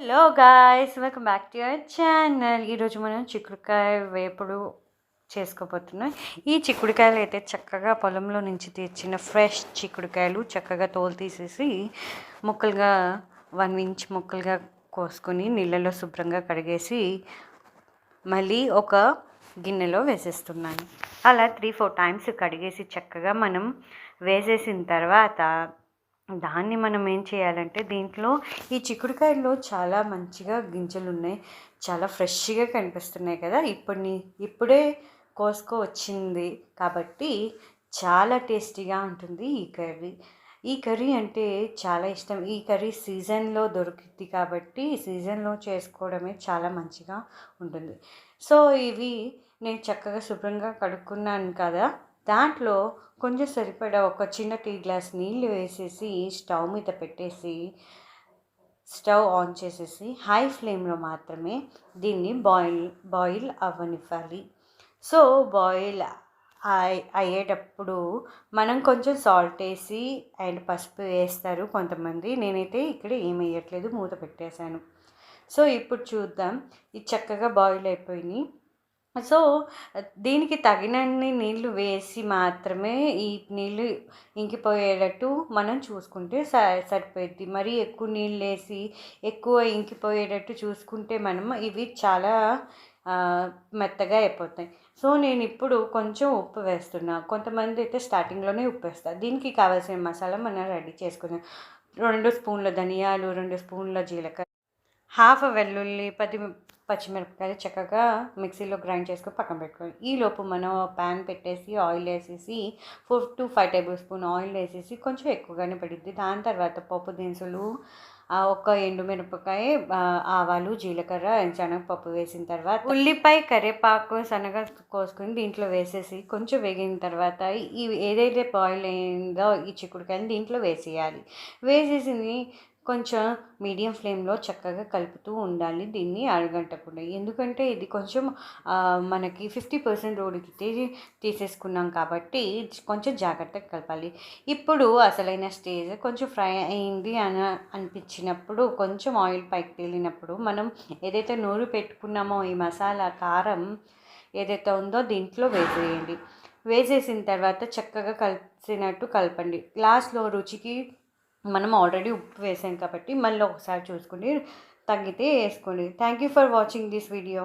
Hello guys welcome back to your channel ఈరోజు మనం చిక్కుడుకాయ వేపుడు చేసుకోబోతున్నాం. ఈ చిక్కుడుకాయలు అయితే చక్కగా పొలంలో నుంచి తెచ్చిన ఫ్రెష్ చిక్కుడుకాయలు చక్కగా తోలు తీసేసి ముక్కలుగా వన్ ఇంచ్ ముక్కలుగా కోసుకొని నీళ్ళలో శుభ్రంగా కడిగేసి మళ్ళీ ఒక గిన్నెలో వేసేస్తున్నాను. అలా త్రీ ఫోర్ టైమ్స్ కడిగేసి చక్కగా మనం వేసేసిన తర్వాత దాన్ని మనం ఏం చేయాలంటే దీంట్లో ఈ చిక్కుడుకాయల్లో చాలా మంచిగా గింజలు ఉన్నాయి చాలా ఫ్రెష్గా కనిపిస్తున్నాయి కదా. ఇప్పుడు ఇప్పుడే కోసుకో వచ్చింది కాబట్టి చాలా టేస్టీగా ఉంటుంది ఈ కర్రీ. ఈ కర్రీ అంటే చాలా ఇష్టం. ఈ కర్రీ సీజన్లో దొరుకుతుంది కాబట్టి సీజన్లో చేసుకోవడమే చాలా మంచిగా ఉంటుంది. సో ఇవి నేను చక్కగా శుభ్రంగా కడుక్కున్నాను కదా. దాంట్లో కొంచెం సరిపడా ఒక చిన్న టీ గ్లాస్ నీళ్ళు వేసేసి స్టవ్ మీద పెట్టేసి స్టవ్ ఆన్ చేసేసి హై ఫ్లేమ్లో మాత్రమే దీన్ని బాయిల్ బాయిల్ అవ్వనివ్వాలి సో బాయిల్ అయ్యేటప్పుడు మనం కొంచెం సాల్ట్ వేసి అండ్ పసుపు వేస్తారు కొంతమంది. నేనైతే ఇక్కడ ఏమి వేయట్లేదు మూత పెట్టేశాను. సో ఇప్పుడు చూద్దాం. ఇది చక్కగా బాయిల్ అయిపోయినాయి సో దీనికి తగినన్ని నీళ్ళు వేసి మాత్రమే ఈ నీళ్ళు ఇంకిపోయేటట్టు మనం చూసుకుంటే స సరిపోద్ది మరి ఎక్కువ నీళ్ళు వేసి ఎక్కువ ఇంకిపోయేటట్టు చూసుకుంటే మనం ఇవి చాలా మెత్తగా అయిపోతాయి. సో నేను ఇప్పుడు కొంచెం ఉప్పు వేస్తున్నా. కొంతమంది అయితే స్టార్టింగ్లోనే ఉప్పు వేస్తారు. దీనికి కావాల్సిన మసాలా మనం రెడీ చేసుకుందాం. రెండు స్పూన్ల ధనియాలు రెండు స్పూన్ల జీలకర్ర హాఫ్ వెల్లుల్లి పది పచ్చిమిరపకాయలు చక్కగా మిక్సీలో గ్రైండ్ చేసుకొని పక్కన పెట్టుకోవాలి. ఈలోపు మనం ప్యాన్ పెట్టేసి ఆయిల్ వేసేసి four to five tablespoon oil వేసేసి కొంచెం ఎక్కువగానే పడుద్ది. దాని తర్వాత పప్పు దినుసులు ఒక ఎండుమిరపకాయ ఆవాలు జీలకర్ర శనగపప్పు వేసిన తర్వాత ఉల్లిపాయ కరివేపాకు శనగ కోసుకొని దీంట్లో వేసేసి కొంచెం వేగిన తర్వాత ఈ ఏదైతే బాయిల్ అయిందో ఈ చిక్కుడుకాయలు దీంట్లో వేసేయాలి. వేసేసింది కొంచెం మీడియం ఫ్లేమ్లో చక్కగా కలుపుతూ ఉండాలి దీన్ని అరగంటకుండా. ఎందుకంటే ఇది కొంచెం మనకి ఫిఫ్టీ పర్సెంట్ ఉడికితే తీసేసుకున్నాం కాబట్టి కొంచెం జాగ్రత్తగా కలపాలి. ఇప్పుడు అసలైన స్టేజ్ కొంచెం ఫ్రై అయింది అని అనిపించినప్పుడు కొంచెం ఆయిల్ పైకి తేలినప్పుడు మనం ఏదైతే నూరు పెట్టుకున్నామో ఈ మసాలా కారం ఏదైతే ఉందో దీంట్లో వేసేయండి. వేసేసిన తర్వాత చక్కగా కలిసినట్టు కలపండి. లాస్ట్లో రుచికి మనం ఆల్రెడీ ఉప్పు వేసాం కాబట్టి మళ్ళీ ఒకసారి చూసుకుని తగ్గితే వేసుకోండి. Thank you for watching this video